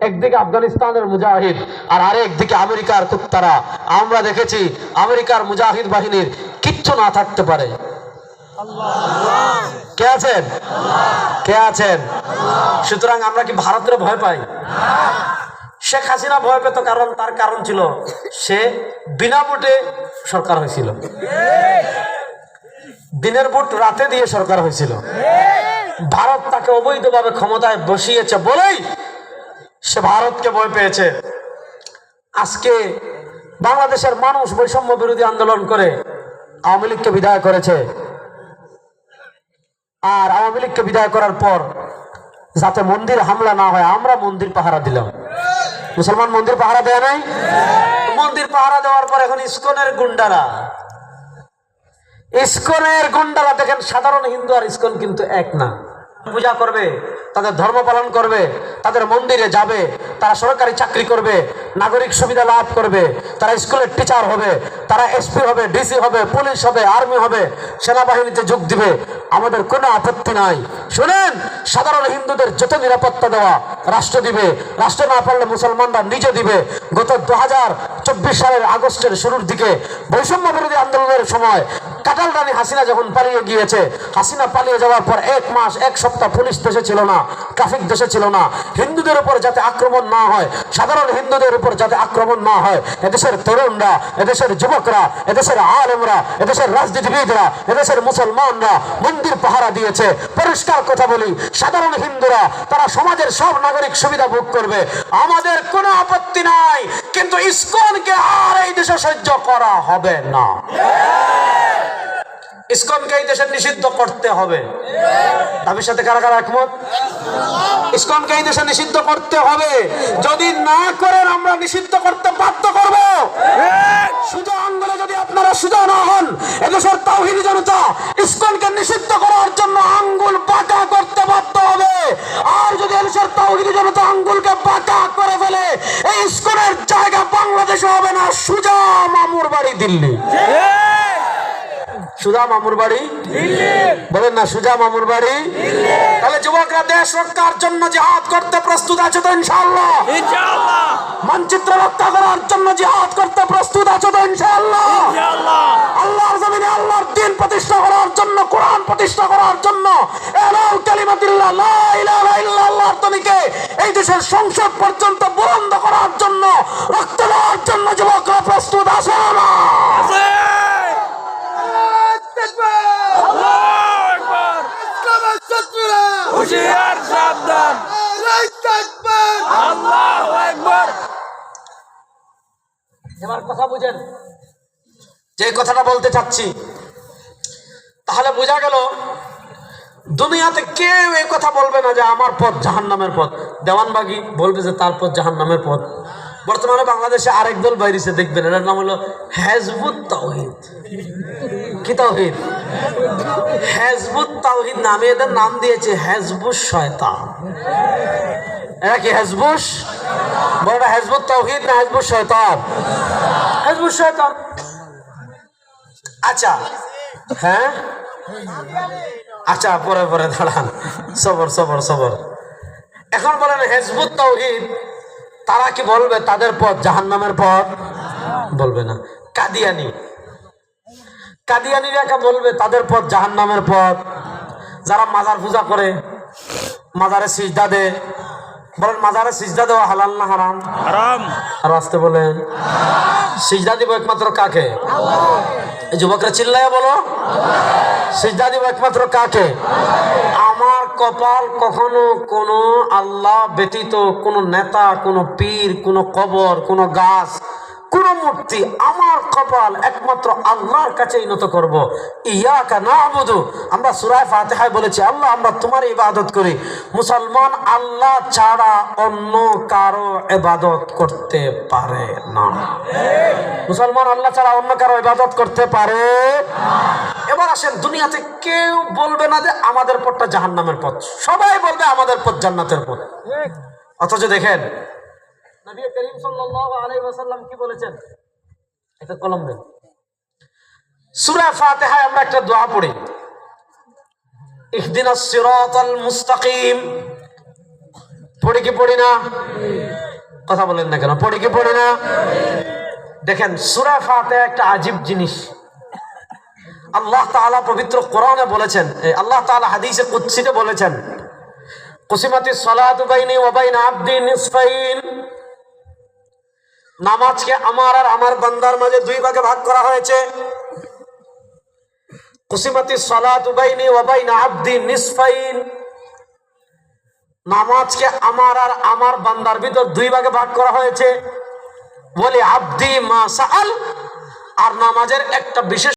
একদিকে আফগানিস্তানের মুজাহিদ আর আমেরিকার কুত্তারা আমরা দেখেছি আমেরিকার মুজাহিদ বাহিনীর কিচ্ছু না থাকতে পারে। কে আছেন? কে আছেন? সুতরাং আমরা কি ভারতের ভয় পাই? শেখ হাসিনা ভয় পেত কারণ তার কারণ ছিল সে বিনা ভোটে সরকার হয়েছিল। দিনের ভোট রাতে দিয়ে সরকার হয়েছিল। ভারত তাকে অবৈধভাবে ক্ষমতায় বসিয়েছে বলেই সে ভারতকে ভয় পেয়েছে। আজকে বাংলাদেশের মানুষ বৈষম্য বিরোধী আন্দোলন করে আওয়ামী লীগকে বিদায় করেছে। আর আওয়ামী লীগকে বিদায় করার পর যাতে মন্দির হামলা না হয়, আমরা মন্দির পাহারা দিলাম। মুসলমান মন্দির পাহারা দেয় নাই? মন্দির পাহারা দেওয়ার পর এখন ইস্কনের গুন্ডারা। ইস্কনের গুন্ডারা দেখেন সাধারণ হিন্দু আর ইস্কন কিন্তু এক না। পূজা করবে। তাদের ধর্ম পালন করবে, তাদের মন্দিরে যাবে, তারা সরকারি চাকরি করবে, নাগরিক সুবিধা লাভ করবে, তারা স্কুলের টিচার হবে, তারা এসপি হবে ডিসি হবে পুলিশ হবে আর্মি হবে, সেনাবাহিনীতে যোগ দিবে। আমাদের কোনো আপত্তি নাই। শুনেন, সাধারণ হিন্দুদের যত নিরাপত্তা দেওয়া রাষ্ট্র দিবে, রাষ্ট্র না পারলে মুসলমানরা নিজে দিবে। গত দু সালের আগস্টের শুরুর দিকে বৈষম্য বিরোধী আন্দোলনের সময় কাটাল রানী হাসিনা যখন পালিয়ে গিয়েছে, হাসিনা পালিয়ে যাওয়ার পর এক মাস, এক সপ্তাহ পুলিশ দেশে ছিল না, ট্রাফিক দেশে ছিল না। হিন্দুদের উপর যাতে আক্রমণ না হয়, সাধারণ হিন্দুদের উপর যাতে আক্রমণ না হয়, এদেশের তরুণরা, এদেশের যুবকরা, এদেশের আলেমরা, এদেশের রাজনীতিবিদরা, এদেশের মুসলমানরা মন্দির পাহারা দিয়েছে। পরিষ্কার কথা বলি, সাধারণ হিন্দুরা, তারা সমাজের সব নাগরিক সুবিধা ভোগ করবে। আমাদের কোনো আপত্তি নাই, কিন্তু ইসকনকে আর এই দেশে সহ্য করা হবে না। ইসকনকে এই দেশে নিষিদ্ধ করতে হবে। দাবির সাথে কারা কারা একমত? ইসকনকে দেশে নিষিদ্ধ করতে হবে। যদি না করেন, আমরা নিষিদ্ধ করতে বাধ্য করব। সুজা আঙ্গুলে যদি আপনারা সুজা না হন, এদেশের তাওহিদি জনতা ইসকনকে নিষিদ্ধ করার জন্য আঙ্গুল বাঁকা করতে বাধ্য হবে। আর যদি এদেশের তাওহিদি জনতা আঙ্গুলকে বাঁকা করে ফেলে, এই ইসকনের জায়গা বাংলাদেশে হবে না। সুজা মামুর বাড়ি দিল্লি। সুজা মামুর বাড়ি? বলেন না সুজা মামুর বাড়ি? তাহলে যুবকরা দেশ রক্ষার জন্য জিহাদ করতে প্রস্তুত আছে তো ইনশাআল্লাহ? মানচিত্র রক্ষা করার জন্য জিহাদ করতে প্রস্তুত আছে তো ইনশাআল্লাহ? আল্লাহর জমিনে আল্লাহর দিন প্রতিষ্ঠা করার জন্য কোরআন প্রতিষ্ঠা করার জন্য কালিমাতিল্লাহ লা ইলাহা ইল্লাল্লাহর ধ্বনিকে এই দেশের সংসদ পর্যন্ত বুলন্দ করার জন্য রক্ত দেওয়ার জন্য যুবকরা প্রস্তুত আছে না আছে আল্লাহু আকবার হুশিয়ার সাবধান। আল্লাহু আকবার। এবার কথা বুঝেন। যে কথাটা বলতে চাচ্ছি তাহলে বোঝা গেল দুনিয়াতে কেউ এই কথা বলবে না যে আমার পথ জাহান নামের পথ। দেওয়ানবাগি বলবে যে তার পথ জাহান নামের পথ। বর্তমানে বাংলাদেশে আরেক দল বাইরেছে, দেখবেন, এটার নাম হলো হেজবুত তাওহিদ। কি তাওহিদ? হেজবুত তাওহিদ নামে এদের নাম দিয়েছে হেজবুস শয়তান। এরা কি হেজবুস? বড় হেজবুত তাওহিদ না হেজবুস শয়তান? হেজবুস শয়তান। আচ্ছা হ্যাঁ? আচ্ছা পরে পরে, দাঁড়ান। সবর সবর সবর। এখন বলেন হেজবুত তাওহিদ তারা কি বলবে? তাদের পথ জাহান্নামের পথ? বলবে না। কাদিয়ানি। কাদিয়ানিরা কে বলবে? তাদের পথ জাহান্নামের পথ। যারা মাজার পূজা করে মাজারে সিজদা দে বলেন মাজারে সিজদা দেওয়া হালাল না হারাম? হারাম। আর আসতে বলেন সিজদা দিব একমাত্র কাকে? এই যুবকরা চিল্লায় বলো সিজদা দিব একমাত্র কাকে? কপাল কখনো কোনো আল্লাহ ব্যতীত কোনো নেতা কোনো পীর কোনো কবর কোনো গাছ মূর্তি আমার কপাল একমাত্র আল্লাহর কাছেই নত করব। ইয়া না আবুদু আমরা সুরায় ফাতেহায় বলেছি, আল্লাহ, আমরা তোমার ইবাদত করি। মুসলমান আল্লাহ ছাড়া অন্য কারও ইবাদত করতে পারে না। মুসলমান আল্লাহ ছাড়া অন্য কারও ইবাদত করতে পারে এবার আসেন, দুনিয়াতে কেউ বলবে না যে আমাদের পথটা জাহান্নামের পথ। সবাই বলবে আমাদের পথ জান্নাতের পথ। অথচ দেখেন নবী করিম সাল্লাল্লাহু আলাইহি ওয়াসাল্লাম কি বলেছেন? একটা কলম দেন। সূরা ফাতিহায় আমরা একটা দোয়া পড়ি। ইহদিনাস সিরাতাল মুস্তাকিম। পড়ি কি পড়ি না? কথা বলেন না কেন? পড়ি কি পড়ি না? দেখেন, সুরা ফাতে একটা আজীব জিনিস। আল্লাহ তাআলা পবিত্র কোরআনে বলেছেন আল্লাহ তাআলা হাদিসে কুদসিতে বলেছেন কুসিমাতি সালাতু বাইনি ওয়া বাইনা আবদি নিসফাইন। নামাজকে আমার আর আমার বান্দার মাঝে দুই ভাগে ভাগ করা হয়েছে। কুসিমাতি সালাতু বাইনি ওবাইন আব্দি নিসফাইন। নামাজকে আমার আর আমার বান্দার ভিতর দুই ভাগে ভাগ করা হয়েছে। বলে আব্দি মা সাআল। আর নামাজের একটা বিশেষ